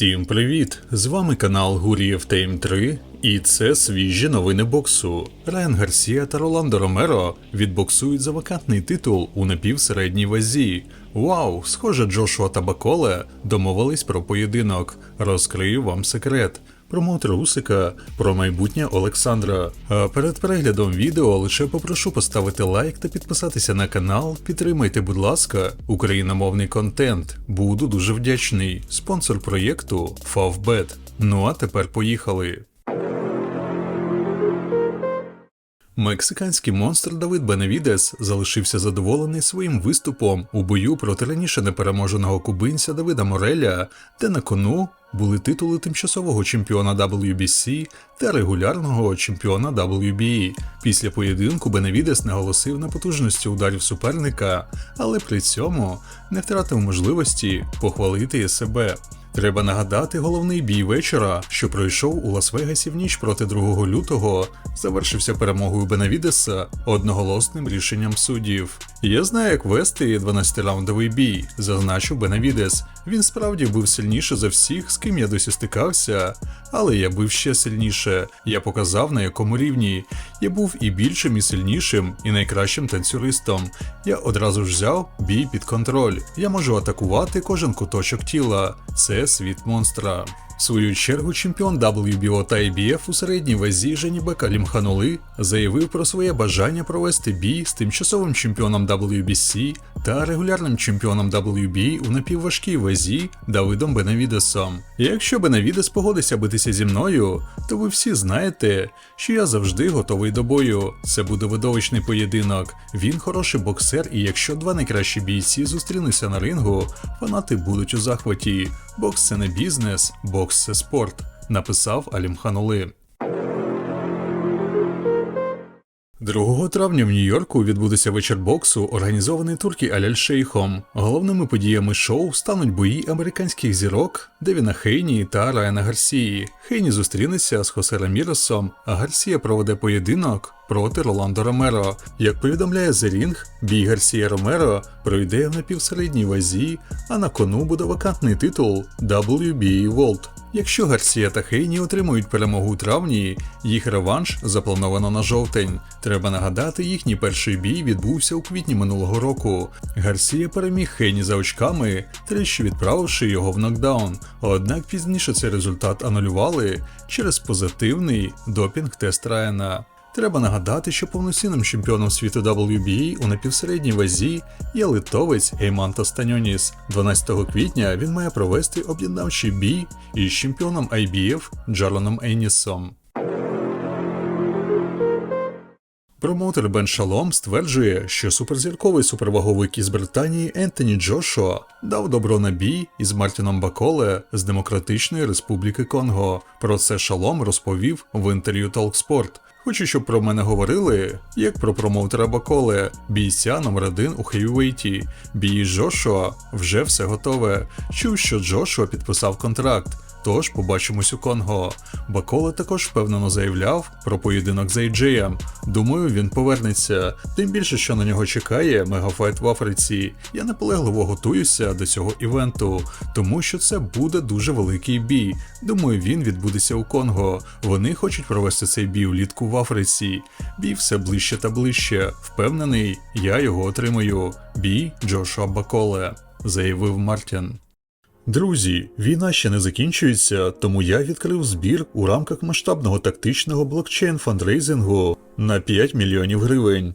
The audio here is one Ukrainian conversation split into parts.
Всім привіт! З вами канал Гурієв Тейм 3, і це свіжі новини боксу. Райан Гарсія та Роландо Ромеро відбоксують за вакантний титул у напівсередній вазі. Вау, схоже, Джошуа та Баколе домовились про поєдинок. Розкрию вам секрет. Промоутер Усика про майбутнє Олександра. А перед переглядом відео лише попрошу поставити лайк та підписатися на канал. Підтримайте, будь ласка, україномовний контент. Буду дуже вдячний. Спонсор проєкту Favbet. Ну а тепер поїхали. Мексиканський монстр Давид Беневідес залишився задоволений своїм виступом у бою проти раніше непереможеного кубинця Давида Мореля, де на кону були титули тимчасового чемпіона WBC та регулярного чемпіона WBE. Після поєдинку Беневідес наголосив на потужності ударів суперника, але при цьому не втратив можливості похвалити себе. Треба нагадати головний бій вечора, що пройшов у Лас-Вегасі в ніч проти 2 лютого, завершився перемогою Бенавідеса одноголосним рішенням суддів. Я знаю, як вести 12-раундовий бій, зазначив Бенавідес. Він справді був сильніше за всіх, з ким я досі стикався, але я був ще сильніше. Я показав на якому рівні. Я був і більшим, і сильнішим, і найкращим танцюристом. Я одразу ж взяв бій під контроль. Я можу атакувати кожен куточок тіла. Це світ монстра. В свою чергу чемпіон WBO та IBF у середній вазі Женібек Алімханули заявив про своє бажання провести бій з тимчасовим чемпіоном WBC та регулярним чемпіоном WBA у напівважкій вазі Давидом Бенавідесом. І якщо Бенавідес погодиться битися зі мною, то ви всі знаєте, що я завжди готовий до бою. Це буде видовищний поєдинок. Він хороший боксер, і якщо два найкращі бійці зустрінуться на рингу, фанати будуть у захваті. Бокс це не бізнес, бокс це спорт, написав Алімханули. 2 травня в Нью-Йорку відбудеться вечір боксу, організований туркі Аляль Шейхом. Головними подіями шоу стануть бої американських зірок Девіна Хейні та Райана Гарсії. Хейні зустрінеться з Хосе Раміресом, а Гарсія проведе поєдинок проти Роландо Ромеро. Як повідомляє The Ring, бій Гарсія Ромеро пройде в напівсередній вазі, а на кону буде вакантний титул WBA World. Якщо Гарсія та Хейні отримують перемогу у травні, їх реванш заплановано на жовтень. Треба нагадати, їхній перший бій відбувся у квітні минулого року. Гарсія переміг Хейні за очками, тричі відправивши його в нокдаун. Однак пізніше цей результат анулювали через позитивний допінг-тест Райана. Треба нагадати, що повноцінним чемпіоном світу WBA у напівсередній вазі є литовець Геймантос Станьоніс. 12 квітня він має провести об'єднавчий бій із чемпіоном IBF Джарланом Еннісом. Промоутер Бен Шалом стверджує, що суперзірковий суперваговик із Британії Ентоні Джошуа дав добро на бій із Мартіном Баколе з Демократичної Республіки Конго. Про це Шалом розповів в інтерв'ю Talksport. Хочу, щоб про мене говорили, як про промоутера Баколе, бійця номер один у хевівейті. Бій Джошуа вже все готове. Чув, що Джошуа підписав контракт. Тож побачимось у Конго. Баколе також впевнено заявляв про поєдинок з Ейджеєм. Думаю, він повернеться. Тим більше, що на нього чекає мегафайт в Африці. Я наполегливо готуюся до цього івенту, тому що це буде дуже великий бій. Думаю, він відбудеться у Конго. Вони хочуть провести цей бій улітку в Африці. Бій все ближче та ближче. Впевнений, я його отримаю. Бій Джошуа Баколе, заявив Мартін. Друзі, війна ще не закінчується, тому я відкрив збір у рамках масштабного тактичного блокчейн фандрейзингу на 5 мільйонів гривень.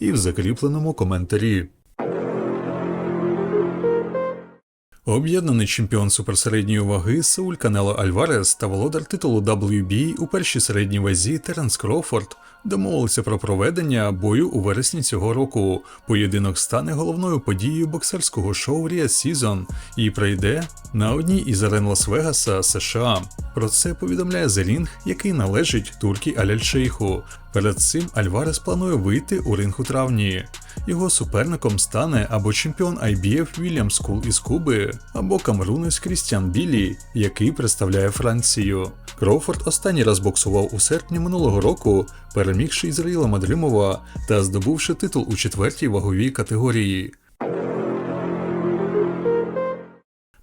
і в закріпленому коментарі. Об'єднаний чемпіон суперсередньої ваги Сауль Канело Альварес та володар титулу WBA у першій середній вазі Теренс Кроуфорд домовилися про проведення бою у вересні цього року. Поєдинок стане головною подією боксерського шоу Рія Сізон і пройде на одній із арен Лас-Вегаса, США. Про це повідомляє Ring, який належить туркі Аляль-Шейху. Перед цим Альварес планує вийти у ринг у травні. Його суперником стане або чемпіон IBF Вільям Скул із Куби, або камерунець Крістіан Білі, який представляє Францію. Кроуфорд останній раз боксував у серпні минулого року, перемігши Ізраїла Мадримова та здобувши титул у четвертій ваговій категорії.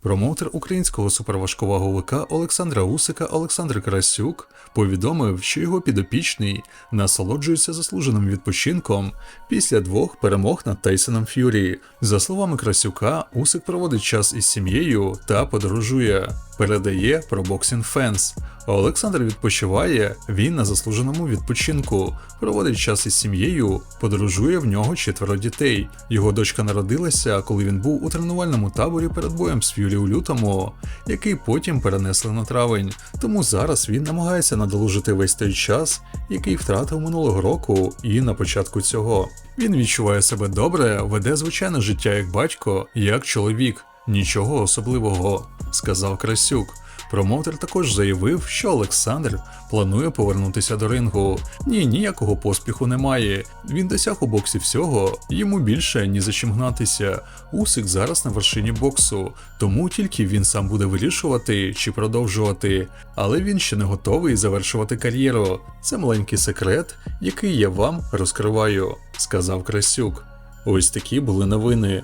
Промоутер українського суперважковаговика Олександра Усика Олександр Красюк повідомив, що його підопічний насолоджується заслуженим відпочинком після двох перемог над Тайсоном Ф'юрі. За словами Красюка, Усик проводить час із сім'єю та подорожує. Передає про Boxing Fans. Олександр відпочиває, він на заслуженому відпочинку, проводить час із сім'єю, подорожує в нього четверо дітей. Його дочка народилася, коли він був у тренувальному таборі перед боєм з Ф'юрі у лютому, який потім перенесли на травень. Тому зараз він намагається надолужити весь той час, який втратив минулого року і на початку цього. Він відчуває себе добре, веде звичайне життя як батько, як чоловік. Нічого особливого, сказав Красюк. Промоутер також заявив, що Олександр планує повернутися до рингу. Ні, ніякого поспіху немає. Він досяг у боксі всього, йому більше ні за чим гнатися. Усик зараз на вершині боксу, тому тільки він сам буде вирішувати чи продовжувати. Але він ще не готовий завершувати кар'єру. Це маленький секрет, який я вам розкриваю, сказав Красюк. Ось такі були новини.